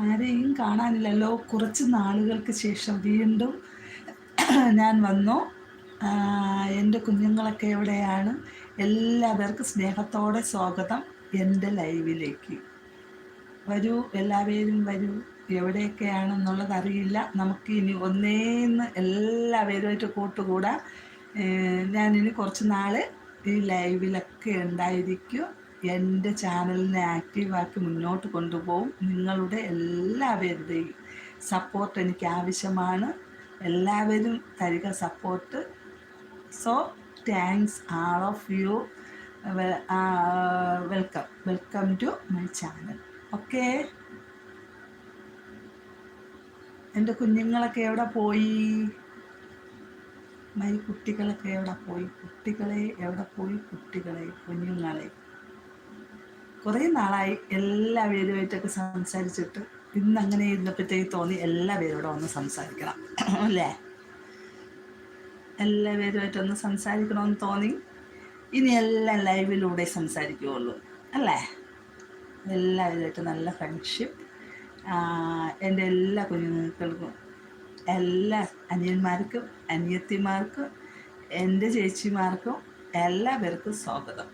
ആരെയും കാണാനില്ലല്ലോ. കുറച്ച് നാളുകൾക്ക് ശേഷം വീണ്ടും ഞാൻ വന്നു. എന്റെ കുഞ്ഞുങ്ങളൊക്കെ എവിടെയാണ്? എല്ലാവർക്കും സ്നേഹത്തോടെ സ്വാഗതം എന്റെ ലൈവിലേക്ക്. വരൂ എല്ലാവരും വരൂ. എവിടെയൊക്കെയാണെന്നുള്ളത് അറിയില്ല. നമുക്ക് ഇനി ഒന്നേന്ന് എല്ലാവരുമായിട്ട് കൂട്ടുകൂടാ. ഞാനിനി കുറച്ച് നാൾ ഈ ലൈവിലൊക്കെ ഉണ്ടായിരിക്കും. എന്റെ ചാനലിനെ ആക്റ്റീവാക്കി മുന്നോട്ട് കൊണ്ടുപോകും നിങ്ങളുടെ എല്ലാവരുടെയും സപ്പോർട്ട് എനിക്ക് ആവശ്യമാണ്. എല്ലാവരും തരിക support so thanks all of you welcome welcome to my channel okay എന്റെ കുഞ്ഞുങ്ങളൊക്കെ എവിടെ പോയി? മൈ കുട്ടികളൊക്കെ എവിടെ പോയി? കുട്ടികളെ എവിടെ പോയി? കുട്ടികളെ കുഞ്ഞുങ്ങളെ. കുറേ നാളായി എല്ലാവരുമായിട്ടൊക്കെ സംസാരിച്ചിട്ട് ഇന്ന് അങ്ങനെ ഇരുന്നപ്പോഴത്തേക്ക് തോന്നി എല്ലാവരോടും ഒന്ന് സംസാരിക്കണം അല്ലേ? എല്ലാവരുമായിട്ടൊന്ന് സംസാരിക്കണമെന്ന് തോന്നി. ഇനി എല്ലാം ലൈവിലൂടെ സംസാരിക്കുകയുള്ളൂ അല്ലേ? എല്ലാവരുമായിട്ട് നല്ല ഫ്രണ്ട്ഷിപ്പ് എന്റെ എല്ലാ കുഞ്ഞുങ്ങൾക്കും എല്ലാ അനിയന്മാർക്കും അനിയത്തിമാർക്കും എന്റെ ചേച്ചിമാർക്കും എല്ലാവർക്കും സ്വാഗതം.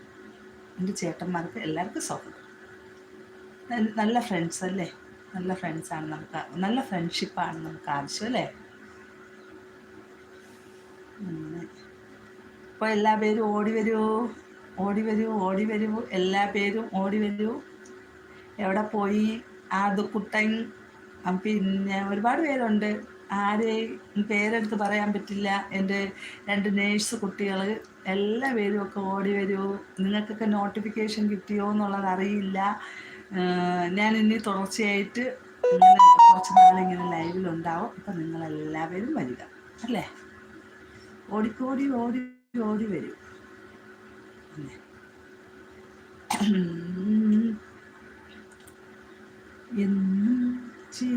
എന്റെ ചേട്ടന്മാർക്കും എല്ലാവർക്കും സ്വാഗതം. നല്ല ഫ്രണ്ട്സ് അല്ലേ? നല്ല ഫ്രണ്ട്സാണ് നമുക്ക് നല്ല ഫ്രണ്ട്ഷിപ്പാണ് നമുക്ക് ആവശ്യം അല്ലേ? അപ്പോൾ എല്ലാ പേരും ഓടി വരൂ ഓടി വരൂ ഓടി വരൂ എല്ലാ പേരും ഓടി വരൂ. എവിടെ പോയി? ആദുക്കുട്ടൻ പിന്നെ ഒരുപാട് പേരുണ്ട്. ആരെയും പേരെടുത്ത് പറയാൻ പറ്റില്ല. എന്റെ രണ്ട് നേഴ്സ് കുട്ടികൾ എല്ലാ പേരും ഒക്കെ ഓടി വരുമോ നിങ്ങൾക്കൊക്കെ നോട്ടിഫിക്കേഷൻ കിട്ടിയോ എന്നുള്ളത് അറിയില്ല. ഞാൻ ഇനി തുടർച്ചയായിട്ട് ഇങ്ങനെ കുറച്ച് നാളിങ്ങനെ ലൈവിലുണ്ടാവും അപ്പം നിങ്ങളെല്ലാവരും വരിക. അല്ലേ? ഓടിക്കോടി ഓടി ഓടി വരും.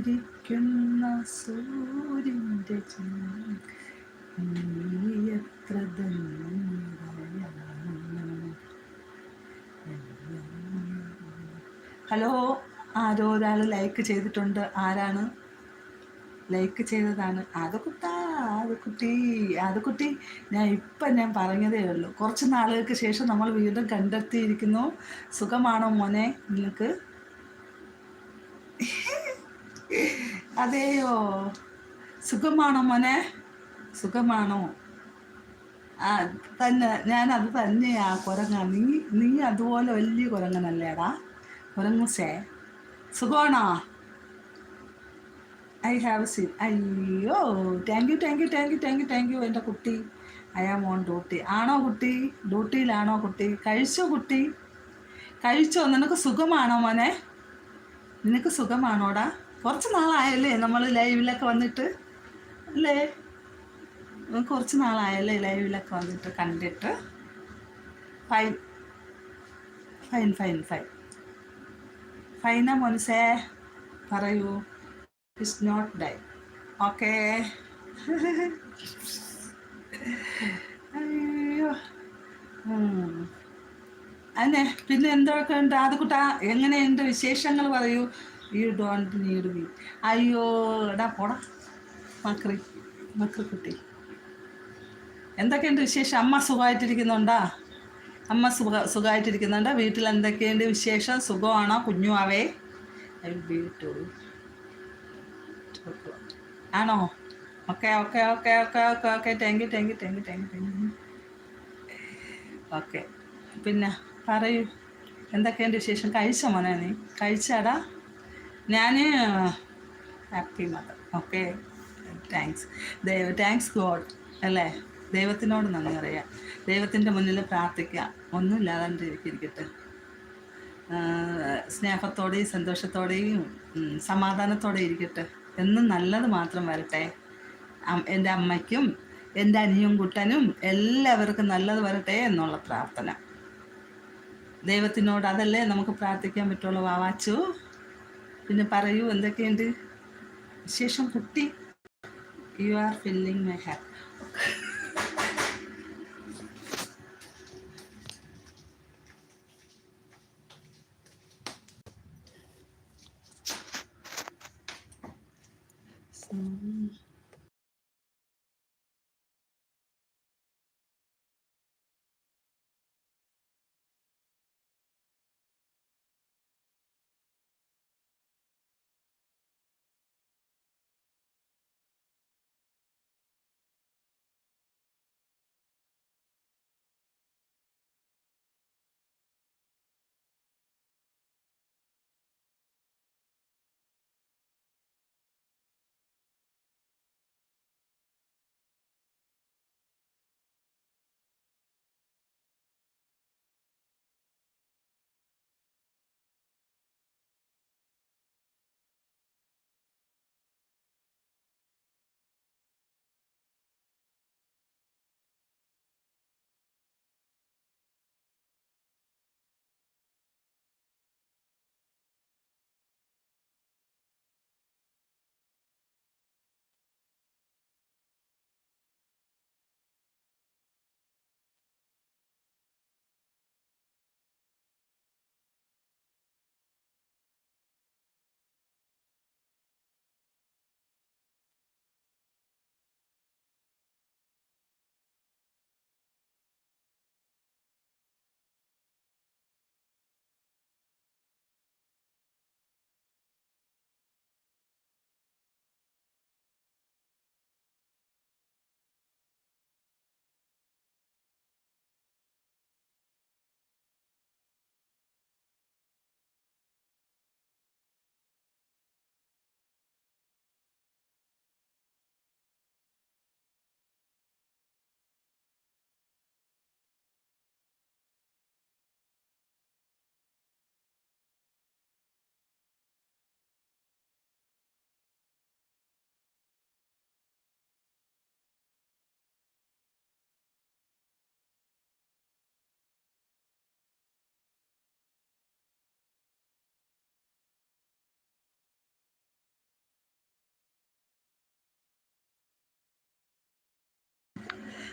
ചിരിക്കുന്ന സൂര്യന്റെ എത്ര ഹലോ ആരോ ഒരാൾ ലൈക്ക് ചെയ്തിട്ടുണ്ട്. ആരാണ്? ലൈക്ക് ചെയ്തതാണ്. ആദക്കുട്ടാ ആദക്കുട്ടി ആദക്കുട്ടി. ഞാൻ ഇപ്പം ഞാൻ പറഞ്ഞതേ ഉള്ളൂ. കുറച്ച് നാളുകൾക്ക് ശേഷം നമ്മൾ വീണ്ടും കണ്ടെത്തിയിരിക്കുന്നു. സുഖമാണോ മോനെ? നിങ്ങൾക്ക് അതെയോ? സുഖമാണോ മോനെ? സുഖമാണോ? ആ തന്നെ ഞാൻ അത് തന്നെയാ കുരങ്ങ. നീ നീ അതുപോലെ വലിയ കുരങ്ങനല്ലേടാ? കുരങ്ങുസേ സുഖമാണോ? ഐ ഹാവ് സീൻ അയ്യോ thank you thank you thank you thank you thank you എന്റെ കുട്ടി. I am on duty. ആണോ കുട്ടി? ഡ്യൂട്ടിയിലാണോ കുട്ടി? കഴിച്ചോ കുട്ടി? കഴിച്ചോ? നിനക്ക് സുഖമാണോ മോനെ? നിനക്ക് സുഖമാണോടാ? കുറച്ച് നാളായല്ലേ നമ്മൾ ലൈവിലൊക്കെ വന്നിട്ട്? അല്ലേ? കുറച്ച് നാളായല്ലേ ലൈവിലൊക്കെ വന്നിട്ട് കണ്ടിട്ട്? ഫൈൻ. Fine fine fine. ഫൈന മനസ്സേ പറയൂ. It's not die okay. അയ്യോ. അന്നെ പിന്നെ എന്തൊക്കെ ഉണ്ട്? അത് കുട്ടാ എങ്ങനെയുണ്ട് വിശേഷങ്ങൾ പറയൂ. യു ഡോണ്ട് നീഡ് മീ അയ്യോ എടാ പോടാ. മക്രി മക്രി കുട്ടി. എന്തൊക്കെയുണ്ട് വിശേഷം? അമ്മ സുഖമായിട്ടിരിക്കുന്നുണ്ടാ? അമ്മ സുഖ സുഖമായിട്ടിരിക്കുന്നുണ്ട്? വീട്ടിൽ എന്തൊക്കെയുണ്ട് വിശേഷം? സുഖമാണോ? കുഞ്ഞുമാവേ? വീട്ടു. ആണോ? Okay okay okay okay okay okay. Thank you thank you thank you thank you thank you okay. പിന്നെ പറയൂ. എന്തൊക്കെയുണ്ട് വിശേഷം? കഴിച്ച മോനെ നീ? കഴിച്ചാടാ ഞാൻ ഹാപ്പി മദർ. ഓക്കെ. താങ്ക്സ്. ദൈവ താങ്ക്സ് ഗോഡ്. അല്ലേ? ദൈവത്തിനോട് നന്ദി പറയാം. ദൈവത്തിന്റെ മുന്നിൽ പ്രാർത്ഥിക്കുക ഒന്നുമില്ലാതെ സ്നേഹത്തോടെയും സന്തോഷത്തോടെയും സമാധാനത്തോടെ ഇരിക്കട്ടെ. എന്നും നല്ലത് മാത്രം വരട്ടെ. എന്റെ അമ്മയ്ക്കും എന്റെ അനിയും കുട്ടനും എല്ലാവർക്കും നല്ലത് വരട്ടെ എന്നുള്ള പ്രാർത്ഥന. ദൈവത്തിനോട് അതല്ലേ നമുക്ക് പ്രാർത്ഥിക്കാൻ പറ്റുള്ളൂ വാവാച്ചു പിന്നെ പറയൂ എന്തൊക്കെയുണ്ട്? വിശേഷം കുട്ടി? You are filling my hap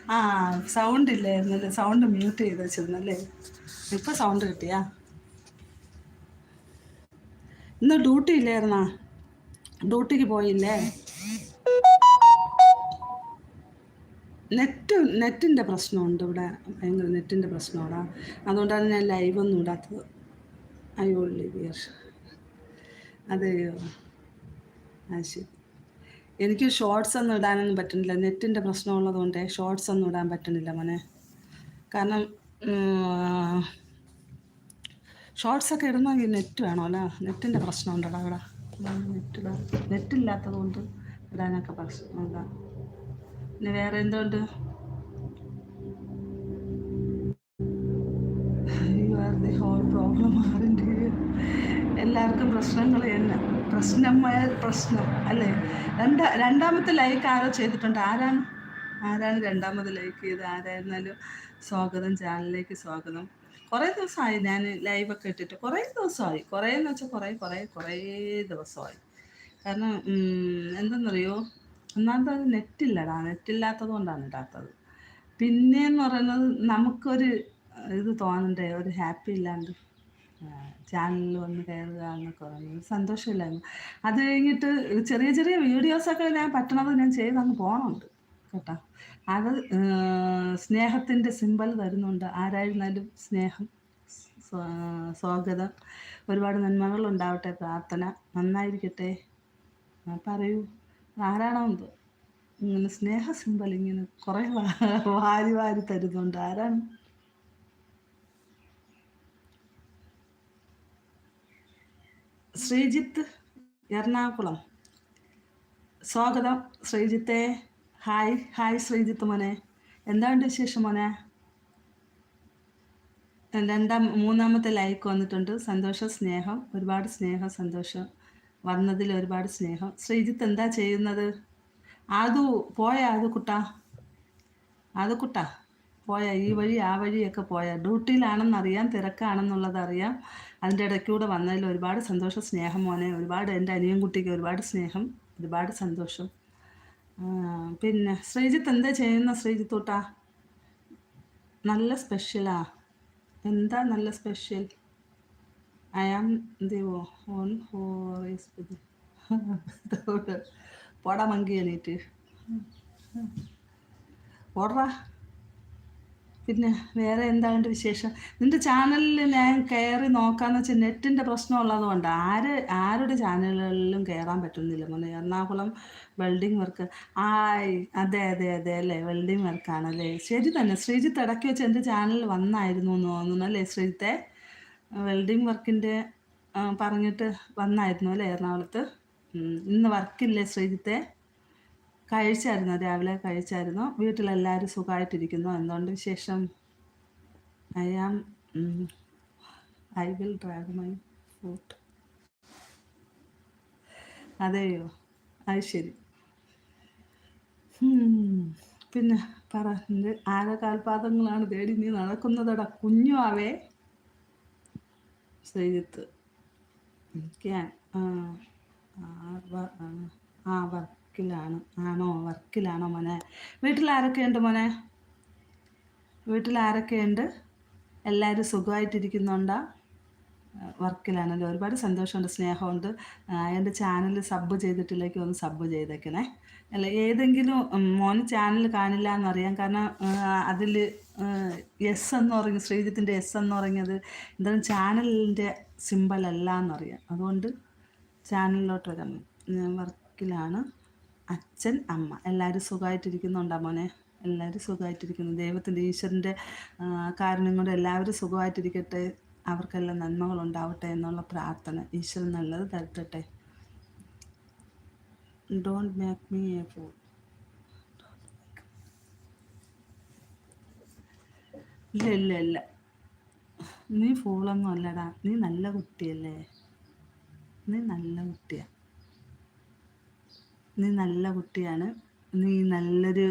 ആ സൗണ്ട് ഇല്ലായിരുന്നല്ലേ? സൗണ്ട് മ്യൂട്ട് ചെയ്ത് വെച്ചിരുന്നല്ലേ? ഇപ്പൊ സൗണ്ട് കിട്ടിയാ? ഇന്ന് ഡ്യൂട്ടി ഇല്ലായിരുന്നാ? ഡ്യൂട്ടിക്ക് പോയില്ലേ? നെറ്റ് നെറ്റിന്റെ പ്രശ്നമുണ്ട് ഇവിടെ. ഭയങ്കര നെറ്റിന്റെ പ്രശ്നമാണ് അതുകൊണ്ടാണ് ഞാൻ ലൈവ് ഒന്നും ഇടാത്തത്. അയ്യോ ലിവിയർ അതെയോ? ആ ശരി. എനിക്ക് ഷോർട്സ് ഒന്നും ഇടാനൊന്നും പറ്റുന്നില്ല. നെറ്റിന്റെ പ്രശ്നമുള്ളതുകൊണ്ട് ഷോർട്സ് ഒന്നും ഇടാൻ പറ്റുന്നില്ല മോനെ. കാരണം ഷോർട്സ് ഒക്കെ ഈ നെറ്റ് വേണമല്ലോ നെറ്റിന്റെ പ്രശ്നമുണ്ടല്ലോ അവിടെ. നെറ്റ് നെറ്റില്ലാത്തത് കൊണ്ട് ഇടാനൊക്കെ പ്രശ്നമുണ്ട് പിന്നെ വേറെ എന്തുകൊണ്ട് ഹോൾ പ്രോബ്ലം ആറിന്റെ എല്ലാവർക്കും പ്രശ്നങ്ങൾ തന്നെ. പ്രശ്നമായ പ്രശ്നം അല്ലേ? രണ്ടാ രണ്ടാമത്തെ ലൈക്ക് ആരോ ചെയ്തിട്ടുണ്ട്. ആരാണ്? ആരാണ് രണ്ടാമത് ലൈക്ക് ചെയ്ത് ആരായിരുന്നാലും സ്വാഗതം. ചാനലിലേക്ക് സ്വാഗതം. കുറേ ദിവസമായി ഞാൻ ലൈവൊക്കെ ഇട്ടിട്ട്. കുറേ ദിവസമായി. കുറേ എന്ന് വെച്ചാൽ കുറേ കുറേ കുറേ ദിവസമായി. കാരണം എന്തെന്നറിയോ? ഒന്നാമത് നെറ്റില്ലടാ നെറ്റില്ലാത്തത് കൊണ്ടാണ് ഇടാത്തത്. പിന്നെയെന്ന് പറയുന്നത് നമുക്കൊരു ഇത് തോന്നണ്ടേ? ഒരു ഹാപ്പി ഇല്ലാണ്ട്. ചാനലിൽ വന്ന് കയറുക എന്നൊക്കെ പറയുന്നത് സന്തോഷമില്ലായിരുന്നു. അത് കഴിഞ്ഞിട്ട് ചെറിയ ചെറിയ വീഡിയോസൊക്കെ ഞാൻ പറ്റണത് ഞാൻ ചെയ്ത് അങ്ങ് പോകണമുണ്ട് കേട്ടോ. അത് സ്നേഹത്തിന്റെ സിമ്പൽ തരുന്നുണ്ട് ആരായിരുന്നാലും സ്നേഹം സ്വാഗതം. ഒരുപാട് നന്മകൾ ഉണ്ടാവട്ടെ പ്രാർത്ഥന. നന്നായിരിക്കട്ടെ. പറയൂ. ആരാണോ ഇങ്ങനെ സ്നേഹ സിമ്പൽ ഇങ്ങനെ കുറേ വാരി വാരി തരുന്നുണ്ട്. ആരാണ്? ശ്രീജിത്ത് എറണാകുളം. സ്വാഗതം ശ്രീജിത്തെ. ഹായ് ഹായ് ശ്രീജിത്ത് മോനെ. എന്താണ്ട് വിശേഷം മോനെ? രണ്ടാം മൂന്നാമത്തെ ലൈക്ക് വന്നിട്ടുണ്ട്. സന്തോഷം സ്നേഹം. ഒരുപാട് സ്നേഹം സന്തോഷം. വന്നതിൽ ഒരുപാട് സ്നേഹം. ശ്രീജിത്ത് എന്താ ചെയ്യുന്നത്? ആദു പോയ ആദു കുട്ട ആദു കുട്ട പോയ ഈ വഴി ആ വഴിയൊക്കെ പോയ. ഡ്യൂട്ടിയിലാണെന്നറിയാം തിരക്കാണെന്നുള്ളത് അറിയാം അതിന്റെ ഇടയ്ക്കൂടെ വന്നതിൽ ഒരുപാട് സന്തോഷം സ്നേഹം മോനെ. ഒരുപാട് എന്റെ അനിയൻ കുട്ടിക്ക് ഒരുപാട് സ്നേഹം ഒരുപാട് സന്തോഷം. പിന്നെ ശ്രീജിത്ത് എന്താ ചെയ്യുന്ന ശ്രീജിത്ത് കൂട്ടാ നല്ല സ്പെഷ്യലാ എന്താ നല്ല സ്പെഷ്യൽ ഐ ആം ദിവോ ഓൺ ഹോറീസ് പോടാ മങ്കി എണീറ്റ്. ഓടാ. പിന്നെ വേറെ എന്താണ്ട് വിശേഷം? നിന്റെ ചാനലിൽ ഞാൻ കയറി നോക്കാന്ന് വെച്ചാൽ നെറ്റിന്റെ പ്രശ്നമുള്ളത് കൊണ്ട് ആര് ആരുടെ ചാനലുകളിലും കയറാൻ പറ്റുന്നില്ല? മോനെ എറണാകുളം വെൽഡിങ് വർക്ക്. ആയ് അതെ അതെ അതെ അല്ലേ? വെൽഡിങ് വർക്കാണല്ലേ? ശരി തന്നെ. ശ്രീജിത്ത് ഇടയ്ക്ക് വെച്ച് എന്റെ ചാനലിൽ വന്നായിരുന്നു എന്ന് തോന്നുന്നു അല്ലേ ശ്രീജിത്തെ? വെൽഡിംഗ് വർക്കിന്റെ പറഞ്ഞിട്ട് വന്നായിരുന്നു അല്ലേ എറണാകുളത്ത്? ഇന്ന് വർക്കില്ലേ ശ്രീജിത്തെ? കഴിച്ചായിരുന്നു രാവിലെ കഴിച്ചായിരുന്നു. വീട്ടിലെല്ലാവരും സുഖമായിട്ടിരിക്കുന്നു എന്തുകൊണ്ട് ശേഷം I am I will drag my food അതെയോ? അത് ശരി. പിന്നെ പറ ആര കാൽപാദങ്ങളാണ് തേടി നീ നടക്കുന്നതടാ കുഞ്ഞു ആവേ. ശ്രീജിത്ത്. ക്യാൻ ആ വർക്ക് വർക്കിലാണ്? ആണോ? വർക്കിലാണോ മോനെ? വീട്ടിൽ ആരൊക്കെയുണ്ട് മോനെ? വീട്ടിൽ ആരൊക്കെയുണ്ട് എല്ലാവരും സുഖമായിട്ടിരിക്കുന്നുണ്ടോ? വർക്കിലാണല്ലോ? ഒരുപാട് സന്തോഷമുണ്ട് സ്നേഹമുണ്ട്. എന്റെ ചാനൽ സബ് ചെയ്തിട്ടില്ലെങ്കിൽ ഒന്ന് സബ് ചെയ്തേക്കണേ. അല്ല ഏതെങ്കിലും മോന് ചാനൽ കാണില്ല എന്നറിയാം കാരണം അതിൽ എസ് എന്ന് പറഞ്ഞു ശ്രീജിത്തിന്റെ എസ് എന്ന് പറഞ്ഞത് എന്തായാലും ചാനലിന്റെ സിമ്പലല്ല എന്നറിയാം അതുകൊണ്ട് ചാനലിലോട്ട് വരാം. വർക്കിലാണ്. അച്ഛൻ അമ്മ. എല്ലാവരും സുഖമായിട്ടിരിക്കുന്നുണ്ടോ മോനെ? എല്ലാവരും സുഖമായിട്ടിരിക്കുന്നു. ദൈവത്തിന്റെ ഈശ്വരന്റെ കാരണം കൊണ്ട് എല്ലാവരും സുഖമായിട്ടിരിക്കട്ടെ. അവർക്കെല്ലാം നന്മകൾ ഉണ്ടാവട്ടെ എന്നുള്ള പ്രാർത്ഥന. ഈശ്വരൻ നല്ലത് തരട്ടെ. Don't make me a fool ഇല്ല ഇല്ല ഇല്ല. നീ ഫോളൊന്നും അല്ലടാ. നീ നല്ല കുട്ടിയല്ലേ? നീ നല്ല കുട്ടിയാണ് നീ നല്ല കുട്ടിയാണ്. നീ നല്ലൊരു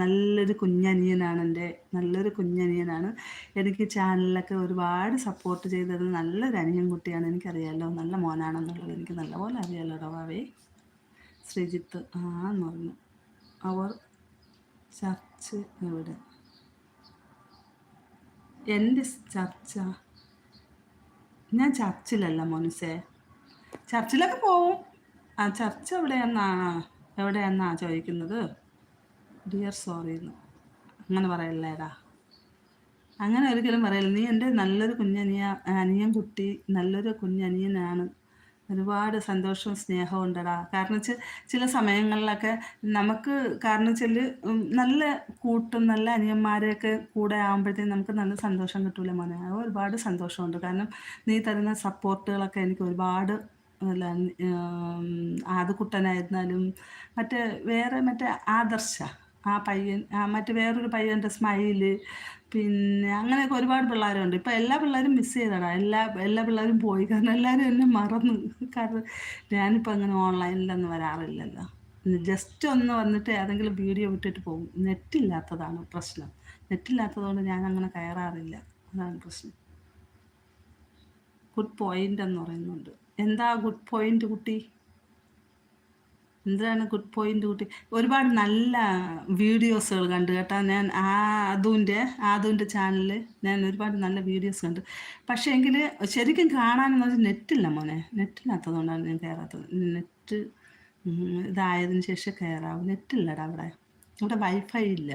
നല്ലൊരു കുഞ്ഞനിയനാണ് എന്റെ നല്ലൊരു കുഞ്ഞനിയനാണ്. എനിക്ക് ചാനലിലൊക്കെ ഒരുപാട് സപ്പോർട്ട് ചെയ്തത് നല്ലൊരു അനിയൻ കുട്ടിയാണ് എനിക്കറിയാമല്ലോ നല്ല മോനാണെന്നുള്ളത് എനിക്ക് നല്ലപോലെ അറിയാമല്ലോ ഡോവാവേ ശ്രീജിത്ത് ആ എന്ന് പറഞ്ഞു. അവർ ചർച്ച് എവിടെ? എന്റെ ചർച്ച? ഞാൻ ചർച്ചിലല്ല മോനുസേ. ചർച്ചിലൊക്കെ പോവും. ആ ചർച്ച എവിടെയെന്നാണ് എവിടെയെന്നാ ചോദിക്കുന്നത്? ഡിയർ സോറി എന്ന്. അങ്ങനെ പറയല്ലേടാ അങ്ങനെ ഒരിക്കലും പറയില്ല. നീ എന്റെ നല്ലൊരു കുഞ്ഞനിയ അനിയൻ കുട്ടി നല്ലൊരു കുഞ്ഞനിയനാണ്. ഒരുപാട് സന്തോഷവും സ്നേഹവും ഉണ്ടടാ. കാരണം വെച്ചാൽ ചില സമയങ്ങളിലൊക്കെ നമുക്ക് കാരണം വെച്ചാൽ നല്ല കൂട്ടും നല്ല അനിയന്മാരെയൊക്കെ കൂടെ ആകുമ്പോഴത്തേക്കും നമുക്ക് നല്ല സന്തോഷം കിട്ടൂല മോനെ. ഒരുപാട് സന്തോഷമുണ്ട്. കാരണം നീ തരുന്ന സപ്പോർട്ടുകളൊക്കെ എനിക്ക് ഒരുപാട് അല്ല ആദ്യക്കുട്ടനായിരുന്നാലും മറ്റേ വേറെ മറ്റേ ആദർശ ആ പയ്യൻ മറ്റേ വേറൊരു പയ്യന്റെ സ്മൈൽ പിന്നെ അങ്ങനെയൊക്കെ ഒരുപാട് പിള്ളേരുണ്ട്. ഇപ്പം എല്ലാ പിള്ളേരും മിസ് ചെയ്തടാ എല്ലാ എല്ലാ പിള്ളേരും പോയി. കാരണം എല്ലാവരും എന്നെ മറന്നു. കാരണം ഞാനിപ്പോൾ അങ്ങനെ ഓൺലൈനിലൊന്നും വരാറില്ലല്ലോ. ജസ്റ്റ് ഒന്ന് വന്നിട്ട് ഏതെങ്കിലും വീഡിയോ വിട്ടിട്ട് പോകും. നെറ്റില്ലാത്തതാണ് പ്രശ്നം. നെറ്റില്ലാത്തതുകൊണ്ട് ഞാൻ അങ്ങനെ കയറാറില്ല. അതാണ് പ്രശ്നം. ഗുഡ് പോയിന്റ് എന്ന് പറയുന്നുണ്ട്. എന്താ ഗുഡ് പോയിന്റ് കുട്ടി? എന്താണ് ഗുഡ് പോയിന്റ് കുട്ടി? ഒരുപാട് നല്ല വീഡിയോസുകൾ കണ്ടു കേട്ടോ. ഞാൻ ആ അതുവിന്റെ ആദുവിന്റെ ചാനലിൽ ഞാൻ ഒരുപാട് നല്ല വീഡിയോസ് കണ്ടു. പക്ഷേ എങ്കിൽ ശരിക്കും കാണാനെന്ന് വെച്ചാൽ നെറ്റില്ല മോനെ. നെറ്റില്ലാത്തതുകൊണ്ടാണ് ഞാൻ കയറാത്തത് നെറ്റ് ഇതായതിനു ശേഷം കയറാവും നെറ്റില്ലടാ അവിടെ. ഇവിടെ വൈഫൈ ഇല്ല.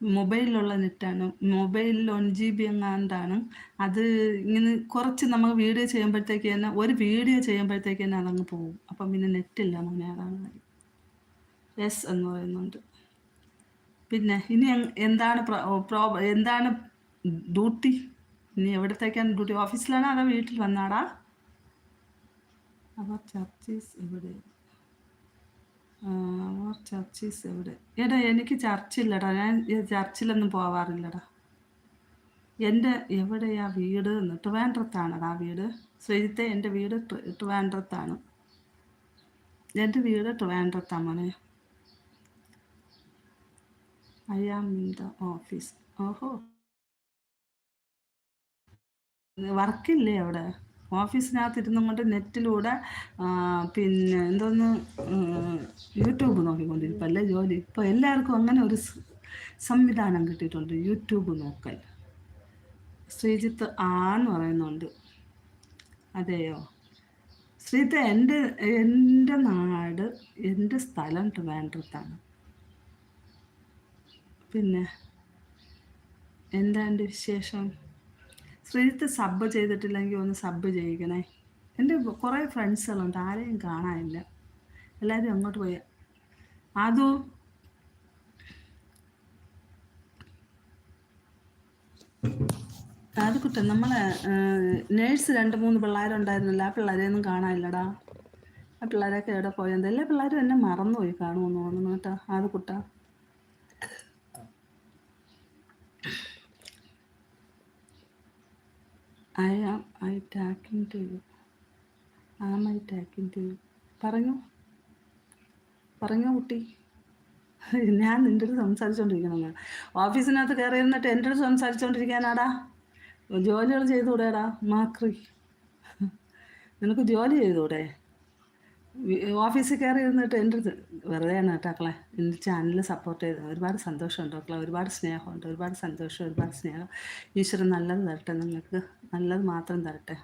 മൊബൈലിലുള്ള നെറ്റാണ്. മൊബൈലിൽ വൺ ജി ബി എങ്ങാണ്ടാണ്. അത് ഇങ്ങനെ കുറച്ച് നമ്മൾ വീഡിയോ ചെയ്യുമ്പോഴത്തേക്ക് തന്നെ ഒരു വീഡിയോ ചെയ്യുമ്പോഴത്തേക്ക് തന്നെ അതങ്ങ് പോകും. അപ്പം പിന്നെ നെറ്റില്ല മോനെ അതാണ് കാര്യം. എസ് എന്ന് പറയുന്നുണ്ട്. പിന്നെ ഇനി എന്താണ് പ്രോ എന്താണ് ഡ്യൂട്ടി? ഇനി എവിടത്തേക്കാണ് ഡ്യൂട്ടി? ഓഫീസിലാണോ അതോ വീട്ടിൽ വന്നാടാ? അപ്പോൾ ചർച്ചീസ് ചർച്ചീസ് എവിടെ എടാ എനിക്ക് ചർച്ചില്ലടാ ഞാൻ ചർച്ചിലൊന്നും പോവാറില്ലടാ. എന്റെ എവിടെയാ വീട് എന്ന് ട്രിവാൻഡ്രത്താണടാ വീട്? ശ്രീജിത്തെ എന്റെ വീട് ട്രിവാൻഡ്രത്താണ് എന്റെ വീട് ട്രിവാൻഡ്രത്താണ് മോനെ. I am in the office ഓഹോ. വർക്കില്ലേ അവിടെ? ഓഫീസിനകത്ത് ഇരുന്നും കൊണ്ട് നെറ്റിലൂടെ പിന്നെ എന്തോന്ന് യൂട്യൂബ് നോക്കിക്കൊണ്ടിരിക്കും അല്ലേ ജോലി? ഇപ്പോൾ എല്ലാവർക്കും അങ്ങനെ ഒരു സംവിധാനം കിട്ടിയിട്ടുണ്ട് യൂട്യൂബ് നോക്കൽ. ശ്രീജിത്ത് എന്ന് പറയുന്നുണ്ട്. അതെയോ? ശ്രീജിത്ത് എന്റെ എന്റെ നാട് എന്റെ സ്ഥലം ട്രിവാൻഡ്രത്താണ്. പിന്നെ എന്താണ് വിശേഷം? ശ്രീജിത്ത് സബ് ചെയ്തിട്ടില്ലെങ്കിൽ ഒന്ന് സബ് ചെയ്യിക്കണേ. എന്റെ കുറേ ഫ്രണ്ട്സുകളുണ്ട് ആരെയും കാണാനില്ല. എല്ലാവരും അങ്ങോട്ട് പോയ. അതു അത് കുട്ടൻ നമ്മളെ നേഴ്സ് രണ്ട് മൂന്ന് പിള്ളേരുണ്ടായിരുന്നില്ല ആ പിള്ളേരെയൊന്നും കാണാനില്ലടാ. ആ പിള്ളേരൊക്കെ എവിടെ പോയത് എല്ലാ പിള്ളേരും എന്നെ മറന്നുപോയി കാണുമെന്ന് തോന്നുന്നു കേട്ടോ അത് കുട്ട I am I talking to you am I talking to you പറഞ്ഞു? പറഞ്ഞോ കുട്ടി? ഞാൻ നിന്റെ അടുത്ത് സംസാരിച്ചുകൊണ്ടിരിക്കണല്ലോ ഓഫീസിനകത്ത് കയറി ഇരുന്നിട്ട് എന്റെ അടുത്ത് സംസാരിച്ചുകൊണ്ടിരിക്കാനാടാ ജോലികൾ ചെയ്തുകൂടെടാ മാക്രി. നിനക്ക് ജോലി ചെയ്തുകൂടെ? ഓഫീസിൽ കയറി ഇരുന്നിട്ട് എന്റെ അടുത്ത് വെറുതെയാണ് കേട്ടാക്കളെ. എന്റെ ചാനൽ സപ്പോർട്ട് ചെയ്ത്. ഒരുപാട് സന്തോഷമുണ്ട് ഓക്കളെ ഒരുപാട് സ്നേഹമുണ്ട്. ഒരുപാട് സന്തോഷം. ഒരുപാട് സ്നേഹം. ഈശ്വരൻ നല്ലത് തരട്ടെ നിങ്ങൾക്ക്. നല്ലത് മാത്രം തരട്ടെ.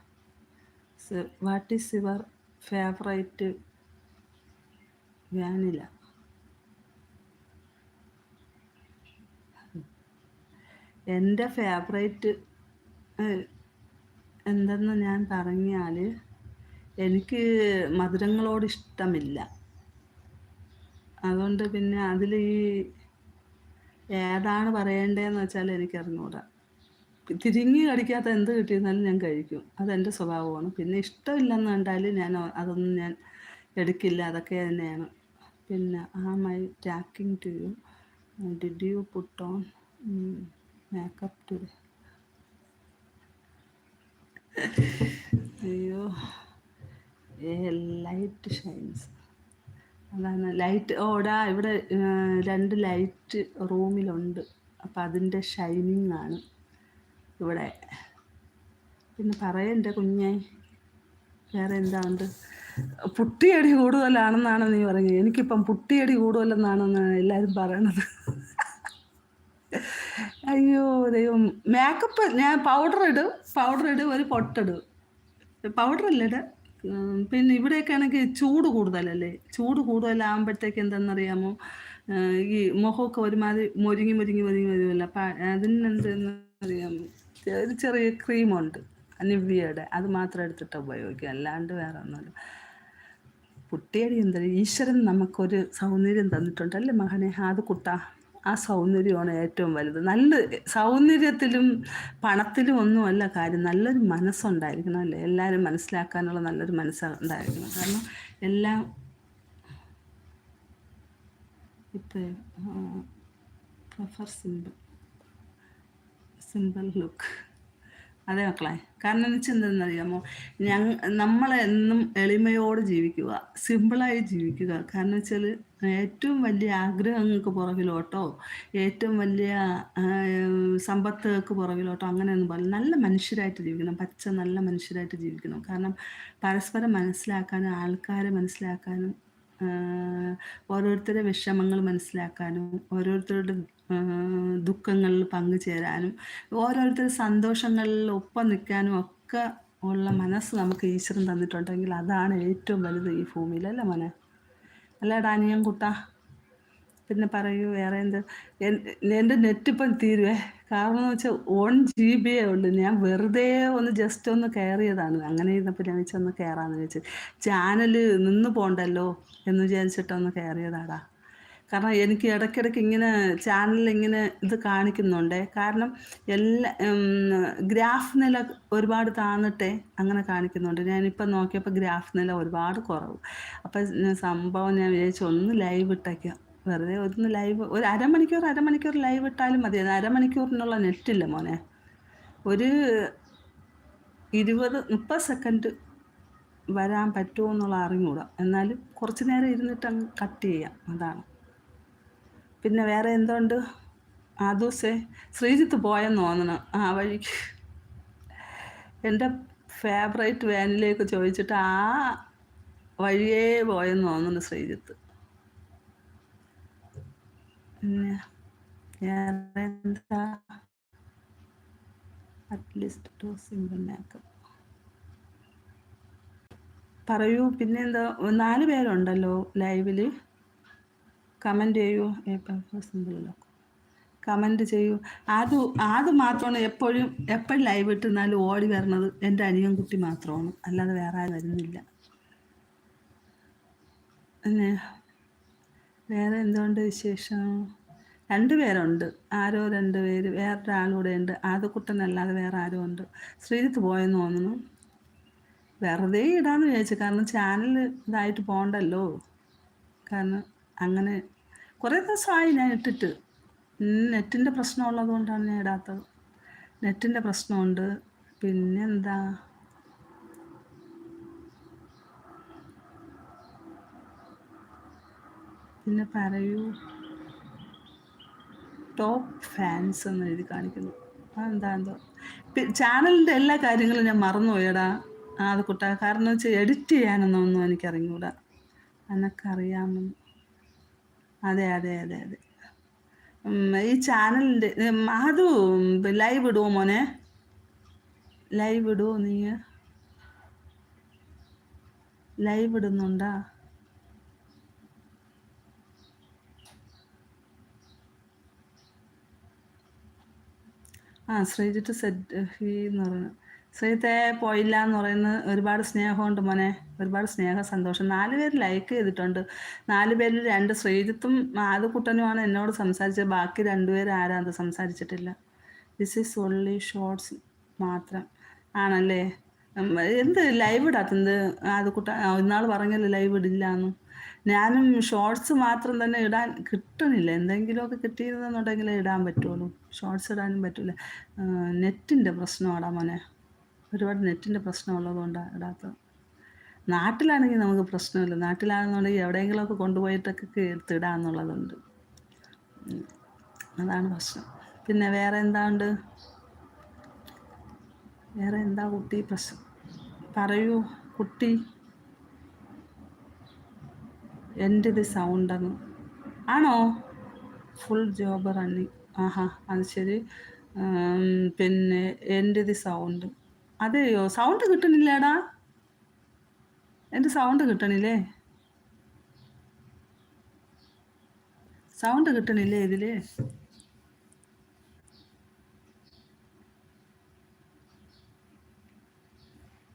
What is your favourite vanilla എന്റെ ഫേവറേറ്റ് എന്തെന്ന് ഞാൻ പറഞ്ഞാൽ എനിക്ക് മധുരങ്ങളോട് ഇഷ്ടമില്ല. അതുകൊണ്ട് പിന്നെ അതിൽ ഈ ഏതാണ് പറയേണ്ടതെന്ന് വെച്ചാൽ എനിക്ക് എനിക്കറിഞ്ഞൂടാ തിരിങ്ങി കടിക്കാത്ത എന്ത് കിട്ടിയിരുന്നാലും ഞാൻ കഴിക്കും. അതെന്റെ സ്വഭാവമാണ്. പിന്നെ ഇഷ്ടമില്ലെന്ന് കണ്ടാൽ ഞാൻ അതൊന്നും ഞാൻ എടുക്കില്ല. അതൊക്കെ തന്നെയാണ്. പിന്നെ ആ my talking to you. Did you put on makeup to അയ്യോ. ലൈറ്റ് ഷൈൻസ് അതാണ്. ലൈറ്റ് ഓടാ ഇവിടെ രണ്ട് ലൈറ്റ് റൂമിലുണ്ട്. അപ്പം അതിന്റെ ഷൈനിങ് ആണ് ഇവിടെ. പിന്നെ പറയണ്ട കുഞ്ഞെ. വേറെ എന്താണ്ട് പുട്ടിയടി കൂടുതലാണെന്നാണ് നീ പറയുന്നത്. എനിക്കിപ്പം പുട്ടിയടി കൂടുതലെന്നാണെന്ന് എല്ലാവരും പറയണത്. അയ്യോ ദൈവം. മേക്കപ്പ് ഞാൻ പൗഡർ ഇടും. പൗഡർ ഇടും ഒരു പൊട്ടിടും പൗഡർ ഇടുക പിന്നെ ഇവിടെയൊക്കെ ആണെങ്കിൽ ചൂട് കൂടുതലല്ലേ? ചൂട് കൂടുതലാകുമ്പോഴത്തേക്ക് എന്തെന്നറിയാമോ? ഈ മുഖമൊക്കെ ഒരുമാതിരി മുരുങ്ങി മുരുങ്ങി മുരുങ്ങി വരുമല്ലോ. അപ്പം അതിനെന്തെന്ന് അറിയാമോ ഒരു ചെറിയ ക്രീമുണ്ട് നിവ്യയുടെ. അത് മാത്രം എടുത്തിട്ട് ഉപയോഗിക്കുക. അല്ലാണ്ട് വേറെ ഒന്നുമില്ല. കുട്ടിയടി എന്താ ഈശ്വരൻ നമുക്കൊരു സൗന്ദര്യം തന്നിട്ടുണ്ടല്ലേ മകനെ? അത് കുട്ടാ. ആ സൗന്ദര്യമാണ് ഏറ്റവും വലുത് നല്ല സൗന്ദര്യത്തിലും പണത്തിലും ഒന്നുമല്ല കാര്യം നല്ലൊരു മനസ്സുണ്ടായിരിക്കണം അല്ലേ എല്ലാവരും മനസ്സിലാക്കാനുള്ള നല്ലൊരു മനസ്സുണ്ടായിരിക്കണം കാരണം എല്ലാം ഇപ്പം പ്രിഫർ സിമ്പിൾ സിമ്പിൾ ലുക്ക് അതെ മക്കളെ. കാരണം എന്ന് വെച്ചാൽ എന്തെന്നറിയാമോ ഞങ്ങൾ നമ്മളെന്നും എളിമയോട് ജീവിക്കുക സിമ്പിളായി ജീവിക്കുക. കാരണം വെച്ചാൽ ഏറ്റവും വലിയ ആഗ്രഹങ്ങൾക്ക് പുറകിലോട്ടോ ഏറ്റവും വലിയ സമ്പത്തുകൾക്ക് പുറകിലോട്ടോ അങ്ങനെയൊന്നും പറയില്ല നല്ല മനുഷ്യരായിട്ട് ജീവിക്കണം പച്ച നല്ല മനുഷ്യരായിട്ട് ജീവിക്കണം. കാരണം പരസ്പരം മനസ്സിലാക്കാനും ആൾക്കാരെ മനസ്സിലാക്കാനും ഓരോരുത്തരുടെ വിഷമങ്ങൾ മനസ്സിലാക്കാനും ഓരോരുത്തരുടെ ദുഃഖങ്ങളിൽ പങ്കുചേരാനും ഓരോരുത്തരുടെ സന്തോഷങ്ങളിൽ ഒപ്പം നിൽക്കാനും ഒക്കെ ഉള്ള മനസ്സ് നമുക്ക് ഈശ്വരൻ തന്നിട്ടുണ്ടെങ്കിൽ അതാണ് ഏറ്റവും വലുത് ഈ ഭൂമിയിൽ അല്ലേ മോനെ? അല്ല ഡാനിയം കുട്ട പിന്നെ പറയൂ വേറെ എന്ത്? എന്റെ നെറ്റിപ്പം തീരുവേ. കാരണം വെച്ചാൽ വൺ ജി ബി ഉള്ളൂ. ഞാൻ വെറുതെ ഒന്ന് ജസ്റ്റ് ഒന്ന് കയറിയതാണ് അങ്ങനെ ഇരുന്നപ്പോൾ ഞാൻ വെച്ചൊന്ന് കയറാമെന്ന് വെച്ച് ചാനൽ നിന്ന് പോണ്ടല്ലോ എന്ന് വിചാരിച്ചിട്ടൊന്ന് കയറിയതാടാ കാരണം എനിക്ക് ഇടയ്ക്കിടയ്ക്ക് ഇങ്ങനെ ചാനലിൽ ഇങ്ങനെ ഇത് കാണിക്കുന്നുണ്ട്. കാരണം എല്ലാ ഗ്രാഫ് നില ഒരുപാട് താന്നിട്ടേ അങ്ങനെ കാണിക്കുന്നുണ്ട്. ഞാനിപ്പോൾ നോക്കിയപ്പോൾ ഗ്രാഫ് നില ഒരുപാട് കുറവ്. അപ്പം സംഭവം ഞാൻ വിചാരിച്ചു ഒന്ന് ലൈവ് ഇട്ടേക്കാം. വെറുതെ ഒന്ന് ലൈവ് ഒരു അരമണിക്കൂർ അരമണിക്കൂർ ലൈവ് ഇട്ടാലും മതി. അരമണിക്കൂറിനുള്ള നെറ്റില്ല മോനെ. ഒരു ഇരുപത് മുപ്പത് സെക്കൻഡ് വരാൻ പറ്റുമോ എന്നുള്ള അറിഞ്ഞൂടാ. എന്നാലും കുറച്ച് നേരം ഇരുന്നിട്ട് അങ്ങ് കട്ട് ചെയ്യാം. അതാണ്. പിന്നെ വേറെ എന്തുണ്ട്? ആ ദിവസേ ശ്രീജിത്ത് പോയെന്ന് തോന്നണം. ആ വഴിക്ക്. എന്റെ ഫേവറേറ്റ് വാനിലേക്ക് ചോദിച്ചിട്ട് ആ വഴിയേ പോയെന്ന് തോന്നുന്നു ശ്രീജിത്ത്. എന്താ അറ്റ്ലീസ്റ്റ് ടു സിമ്പിൾ മേക്കപ്പ് പറയൂ പിന്നെന്താ? നാല് പേരുണ്ടല്ലോ ലൈവിൽ കമന്റ് ചെയ്യൂ. സിമ്പിളല്ലോ കമന്റ് ചെയ്യൂ. അത് അത് മാത്രമാണ് എപ്പോഴും എപ്പോഴും ലൈവ് ഇട്ടിരുന്നാലും ഓടി വരണത് എന്റെ അനിയൻ കുട്ടി മാത്രമാണ്. അല്ലാതെ വേറെ ആരും വരുന്നില്ല. പിന്നെ വേറെ എന്തുകൊണ്ട് വിശേഷം? രണ്ട് പേരുണ്ട്. ആരോ രണ്ട് പേര്. വേറൊരാളൂടെ ഉണ്ട് ആദക്കുട്ടനല്ലാതെ വേറെ ആരോ ഉണ്ട്. ശ്രീജിത്ത് പോയെന്ന് തോന്നുന്നു. വെറുതെ ഇടാന്ന് വിചാരിച്ചു. കാരണം ചാനൽ ഇതായിട്ട് പോകണ്ടല്ലോ കാരണം അങ്ങനെ കുറേ ദിവസമായി ഞാൻ ഇട്ടിട്ട്. നെറ്റിന്റെ പ്രശ്നമുള്ളത് കൊണ്ടാണ് ഞാൻ ഇടാത്തത്. നെറ്റിന്റെ പ്രശ്നമുണ്ട്. പിന്നെന്താ? പിന്നെ പറയൂ. ടോപ്പ് ഫാൻസ് എന്ന് എഴുതി കാണിക്കുന്നു. അതെന്താ എന്തോ. ചാനലിന്റെ എല്ലാ കാര്യങ്ങളും ഞാൻ മറന്നുപോയടാ. ആ കുട്ട. കാരണം വെച്ചാൽ എഡിറ്റ് ചെയ്യാനൊന്നും എനിക്കറിഞ്ഞൂടാ. എനക്കറിയാമെന്ന് അതെ അതെ അതെ അതെ. ഈ ചാനലിന്റെ അത് ലൈവ് ഇടുമോ മോനെ? ലൈവ് ഇടുമോ നീ ലൈവ് ഇടുന്നുണ്ടാ? ആ ശ്രീജിത്ത് സെറ്റ് ഹി എന്ന് പറയുന്നത് പോയില്ല എന്ന് പറയുന്നത് ഒരുപാട് സ്നേഹമുണ്ട് മോനെ. ഒരുപാട് സ്നേഹ സന്തോഷം നാല് പേര് ലൈക്ക് ചെയ്തിട്ടുണ്ട്. നാല് പേരിൽ രണ്ട് ശ്രീജിത്തും ആദ്യക്കുട്ടനുമാണ് എന്നോട് സംസാരിച്ചത്. ബാക്കി രണ്ടുപേരും ആരാത് സംസാരിച്ചിട്ടില്ല. ദിസ് ഈസ് ഓൺലി ഷോർട്സ് മാത്രം. ആണല്ലേ? എന്ത് ലൈവ് ഇടാത്തത്? ആദ്യക്കുട്ട ഇന്നാൾ പറഞ്ഞല്ലോ ലൈവ് ഇടില്ല എന്ന്. ഞാനും ഷോർട്സ് മാത്രം തന്നെ ഇടാൻ കിട്ടണില്ല എന്തെങ്കിലുമൊക്കെ കിട്ടിയിരുന്നെന്നുണ്ടെങ്കിൽ ഇടാൻ പറ്റുള്ളൂ. ഷോർട്സ് ഇടാനും പറ്റില്ല നെറ്റിന്റെ പ്രശ്നമാടാ മോനെ. ഒരുപാട് നെറ്റിന്റെ പ്രശ്നമുള്ളതുകൊണ്ടാണ് ഇടാത്തത്. നാട്ടിലാണെങ്കിൽ നമുക്ക് പ്രശ്നമില്ല. നാട്ടിലാണെന്നുണ്ടെങ്കിൽ എവിടെയെങ്കിലുമൊക്കെ കൊണ്ടുപോയിട്ടൊക്കെ എടുത്തിടാന്നുള്ളതുണ്ട്. അതാണ് പ്രശ്നം. പിന്നെ വേറെ എന്താ ഉണ്ട് വേറെ എന്താ കുട്ടി പ്രശ്നം? പറയൂ കുട്ടി. എന്റെ ഇത് സൗണ്ടെന്ന് ആണോ? ഫുൾ ജോബ് റണ്ണിങ് ആഹാ അത് ശരി. പിന്നെ എന്റെ ഇത് സൗണ്ട്. അതെയോ? സൗണ്ട് കിട്ടണില്ലേടാ? എന്റെ സൗണ്ട് കിട്ടണില്ലേ? സൗണ്ട് കിട്ടണില്ലേ ഇതിൽ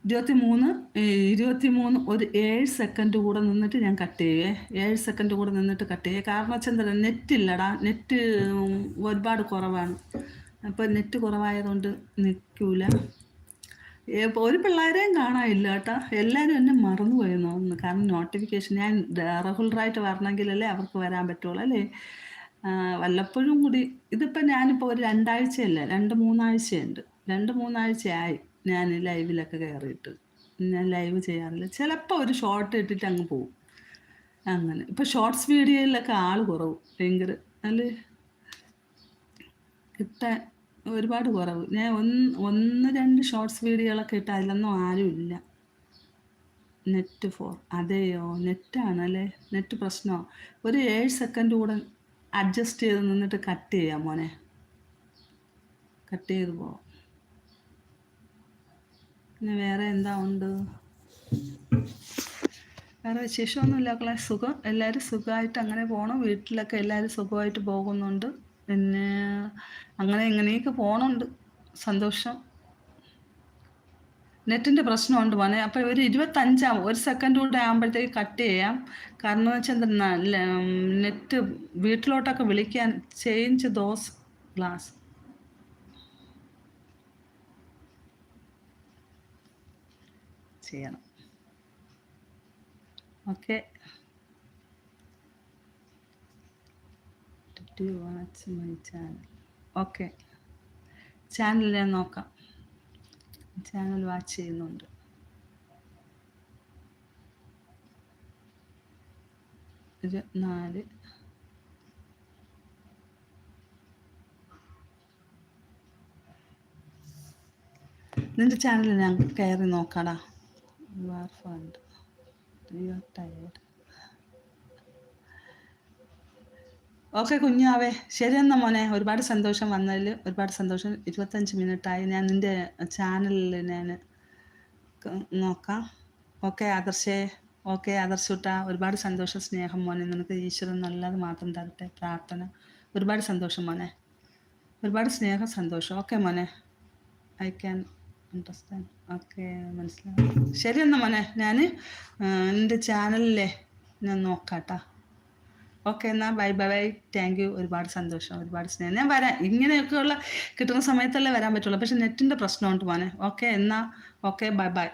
ഇരുപത്തി മൂന്ന് ഇരുപത്തി മൂന്ന് ഒരു ഏഴ് സെക്കൻഡ് കൂടെ നിന്നിട്ട് ഞാൻ കട്ട് ചെയ്യേ. ഏഴ് സെക്കൻഡ് കൂടെ നിന്നിട്ട് കട്ട് ചെയ്യേ. കാരണം വെച്ചാൽ എന്താ നെറ്റ് ഇല്ലടാ. നെറ്റ് ഒരുപാട് കുറവാണ്. അപ്പോൾ നെറ്റ് കുറവായതുകൊണ്ട് നിൽക്കൂല ഒരു പിള്ളേരെയും കാണാനില്ല കേട്ടോ. എല്ലാവരും എന്നെ മറന്നുപോയെന്ന് തോന്നുന്നു. കാരണം നോട്ടിഫിക്കേഷൻ ഞാൻ റെഗുലറായിട്ട് വരണമെങ്കിലല്ലേ അവർക്ക് വരാൻ പറ്റുള്ളൂ അല്ലേ? വല്ലപ്പോഴും കൂടി ഇതിപ്പോൾ ഞാനിപ്പോൾ ഒരു രണ്ടാഴ്ചയല്ല രണ്ട് മൂന്നാഴ്ചയുണ്ട്. രണ്ട് മൂന്നാഴ്ചയായി. ഞാൻ ലൈവിലൊക്കെ കയറിയിട്ട്. ഞാൻ ലൈവ് ചെയ്യാറില്ല. ചിലപ്പോൾ ഒരു ഷോർട്ട് ഇട്ടിട്ട് അങ്ങ് പോവും. അങ്ങനെ. ഇപ്പം ഷോർട്സ് വീഡിയോയിലൊക്കെ ആൾ കുറവ്. ഭയങ്കര അല്ലേ? കിട്ടാൻ ഒരുപാട് കുറവ്. ഞാൻ ഒന്ന് ഒന്ന് രണ്ട് ഷോർട്സ് വീഡിയോകളൊക്കെ ഇട്ട് അതിലൊന്നും ആരുമില്ല നെറ്റ് ഫോർ അതെയോ? നെറ്റാണല്ലേ നെറ്റ് പ്രശ്നമോ ഒരു ഏഴ് സെക്കൻഡ് കൂടെ അഡ്ജസ്റ്റ് ചെയ്ത് നിന്നിട്ട് കട്ട് ചെയ്യാം മോനെ. കട്ട് ചെയ്ത് പോവാം. പിന്നെ വേറെ എന്താ ഉണ്ട്? വേറെ വിശേഷമൊന്നുമില്ല ക്ലാസ് സുഖം. എല്ലാവരും സുഖമായിട്ട് അങ്ങനെ പോകണം വീട്ടിലൊക്കെ എല്ലാവരും സുഖമായിട്ട് പോകുന്നുണ്ട്. പിന്നെ അങ്ങനെ ഇങ്ങനെയൊക്കെ പോകണുണ്ട് സന്തോഷം. നെറ്റിന്റെ പ്രശ്നമുണ്ട് മോനെ. അപ്പോൾ ഒരു ഇരുപത്തഞ്ചാവും ഒരു സെക്കൻഡ് കൂടെ ആകുമ്പോഴത്തേക്ക് കട്ട് ചെയ്യാം. കാരണം എന്ന് വെച്ചാൽ നെറ്റ് വീട്ടിലോട്ടൊക്കെ വിളിക്കാൻ ചേഞ്ച് ദോസ് ഗ്ലാസ് ചെയ്യണം. ഓക്കെ. ഓക്കെ. ചാനൽ ഞാൻ നോക്കാം. ചാനൽ വാച്ച് ചെയ്യുന്നുണ്ട്. ഇരുപത്തിനാല് നിന്റെ ചാനൽ ഞാൻ കയറി നോക്കാടാ. You are fund You are tired. Okay കുഞ്ഞാവേ ശരി എന്നാ മോനെ. ഒരുപാട് സന്തോഷം വന്നതിൽ ഒരുപാട് സന്തോഷം. ഇരുപത്തഞ്ച് മിനിറ്റായി. ഞാൻ നിന്റെ ചാനലിൽ ഞാൻ നോക്കാം. ഓക്കെ ആദർശേ. ഓക്കെ ആദർശൂട്ട. ഒരുപാട് സന്തോഷം സ്നേഹം മോനെ. നിനക്ക് ഈശ്വരൻ നല്ലത് മാത്രം തരട്ടെ. പ്രാർത്ഥന. ഒരുപാട് സന്തോഷം മോനെ. ഒരുപാട് സ്നേഹം സന്തോഷം. ഓക്കെ മോനെ. ഐ ക്യാൻ അണ്ടർസ്റ്റാൻഡ് ഓക്കെ മനസ്സിലായി. ശരി എന്നാ മോനെ ഞാൻ എന്റെ ചാനലിലെ ഞാൻ നോക്കാട്ടാ. ഓക്കെ എന്നാൽ bye bye bye thank you ഒരുപാട് സന്തോഷം ഒരുപാട് സ്നേഹം. ഞാൻ വരാം. ഇങ്ങനെയൊക്കെയുള്ള കിട്ടുന്ന സമയത്തല്ലേ വരാൻ പറ്റുള്ളൂ. പക്ഷെ നെറ്റിന്റെ പ്രശ്നമുണ്ട് മോനെ. ഓക്കെ എന്നാൽ ഓക്കെ ബൈ ബൈ